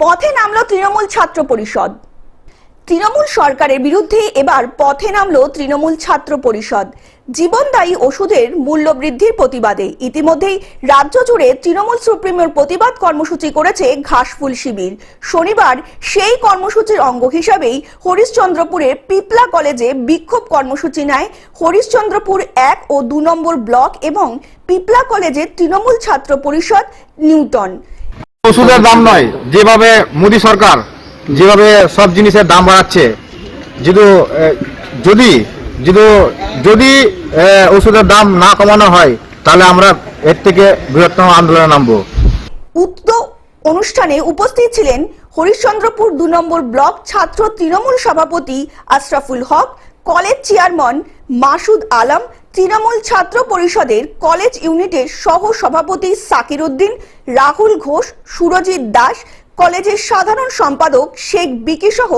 পথে নামলো তৃণমূল ছাত্র পরিষদ। তৃণমূল সরকারের বিরুদ্ধে এবার পথে নামলো তৃণমূল ছাত্র পরিষদ। জীবনদায়ী ওষুধের মূল্য বৃদ্ধির প্রতিবাদে ইতিমধ্যেই রাজ্য জুড়ে তৃণমূল সুপ্রিমের প্রতিবাদ কর্মসূচি করেছে ঘাসফুল শিবির। শনিবার সেই কর্মসূচির অঙ্গ হিসাবেই হরিশ্চন্দ্রপুরের পিপলা কলেজে বিক্ষোভ কর্মসূচি নেয় হরিশ্চন্দ্রপুর এক ও দু নম্বর ব্লক এবং পিপলা কলেজে তৃণমূল ছাত্র পরিষদ নিউটন। ওষুধের দাম নয়, যেভাবে মোদী সরকার যেভাবে সব জিনিসের দাম বাড়াচ্ছে যদি যদি যদি যদি ওষুধের দাম না কমানো হয়, তাহলে আমরা এর থেকে বৃহত্তম আন্দোলনে নামবো। উক্ত অনুষ্ঠানে উপস্থিত ছিলেন হরিশ্চন্দ্রপুর দু নম্বর ব্লক ছাত্র তৃণমূল সভাপতি আশরাফুল হক, কলেজ চেয়ারম্যান মাসুদ আলম তৃণমূল ছাত্র পরিষদের কলেজ ইউনিটের সহ সভাপতি সাকির উদ্দিন রাহুল ঘোষ, সুরজিৎ দাস, কলেজের সাধারণ সম্পাদক শেখ বিকি সহ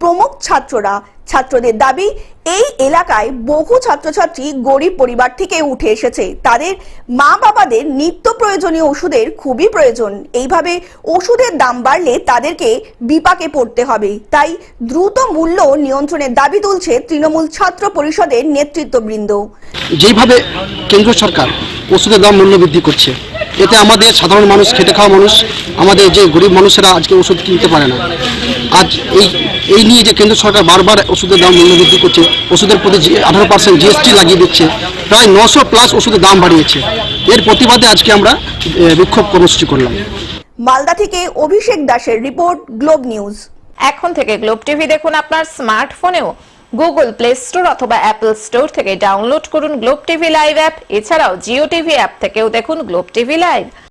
প্রমুখ ছাত্ররা। ছাত্রদের দাবি, এই এলাকায় বহু ছাত্রছাত্রী গরিব পরিবার থেকে উঠে এসেছে। তাদের মা বাবাদের নিত্য প্রয়োজনীয় ওষুধের খুবই প্রয়োজন। এইভাবে ওষুধের দাম বাড়লে তাদেরকে বিপাকে পড়তে হবে। তাই দ্রুত মূল্য নিয়ন্ত্রণের দাবি তুলছে তৃণমূল ছাত্র পরিষদের নেতৃত্ববৃন্দ। যেভাবে কেন্দ্র সরকার ওষুধের দাম মূল্য বৃদ্ধি করছে, এতে আমাদের সাধারণ মানুষ, খেটে খাওয়া মানুষ, আমাদের যে গরিব মানুষেরা আজকে ওষুধ কিনতে পারে না। আজ এই এই নিয়ে যে কেন্দ্র সরকার বারবার ওষুধের দাম মূল্য বৃদ্ধি করছে ওষুধের প্রতি আঠারো পার্সেন্ট জিএসটি লাগিয়ে দিচ্ছে প্রায় নশো প্লাস ওষুধের দাম বাড়িয়েছে। এর প্রতিবাদে আজকে আমরা বিক্ষোভ কর্মসূচি করলাম। মালদা থেকে অভিষেক দাসের রিপোর্ট গ্লোব নিউজ। এখন থেকে গ্লোব টিভি দেখুন আপনার স্মার্টফোনেও। গুগল প্লে স্টোর অথবা অ্যাপল স্টোর থেকে ডাউনলোড করুন গ্লোব টিভি লাইভ অ্যাপ। এছাড়াও জিও টিভি অ্যাপ থেকেও দেখুন গ্লোব টিভি লাইভ।